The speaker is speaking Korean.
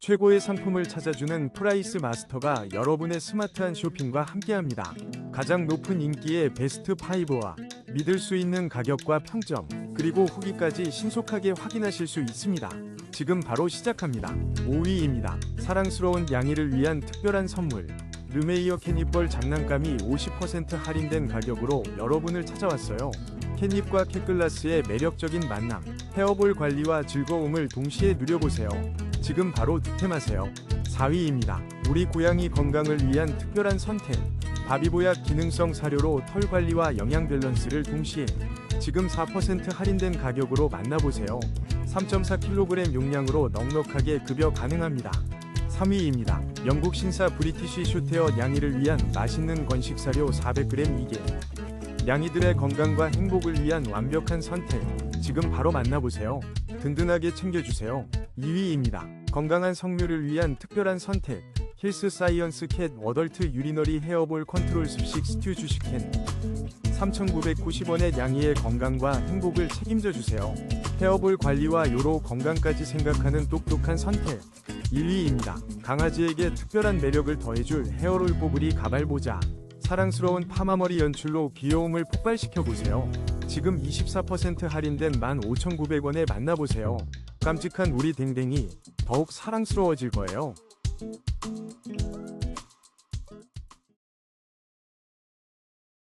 최고의 상품을 찾아주는 프라이스 마스터가 여러분의 스마트한 쇼핑과 함께합니다. 가장 높은 인기의 베스트 5와 믿을 수 있는 가격과 평점, 그리고 후기까지 신속하게 확인하실 수 있습니다. 지금 바로 시작합니다. 5위입니다. 사랑스러운 양이를 위한 특별한 선물. 르메이어 캣닙볼 장난감이 50% 할인된 가격으로 여러분을 찾아왔어요. 캣닙과 캣글라스의 매력적인 만남, 헤어볼 관리와 즐거움을 동시에 누려보세요. 지금 바로 득템하세요. 4위입니다. 우리 고양이 건강을 위한 특별한 선택. 바비보약 기능성 사료로 털 관리와 영양 밸런스를 동시에 지금 4% 할인된 가격으로 만나보세요. 3.4kg 용량으로 넉넉하게 급여 가능합니다. 3위입니다. 영국 신사 브리티시 슈테어 양이를 위한 맛있는 건식 사료 400g 이게 양이들의 건강과 행복을 위한 완벽한 선택. 지금 바로 만나보세요. 든든하게 챙겨주세요. 2위입니다. 건강한 성묘를 위한 특별한 선택. 힐스 사이언스 캣 어덜트 유리너리 헤어볼 컨트롤 습식 스튜 주식캔 3,990원의 양이의 건강과 행복을 책임져 주세요. 헤어볼 관리와 요로 건강까지 생각하는 똑똑한 선택. 1위입니다. 강아지에게 특별한 매력을 더해줄 헤어롤 뽀글이 가발 모자. 사랑스러운 파마머리 연출로 귀여움을 폭발시켜 보세요. 지금 24% 할인된 15,900원에 만나보세요. 깜찍한 우리 댕댕이 더욱 사랑스러워질 거예요.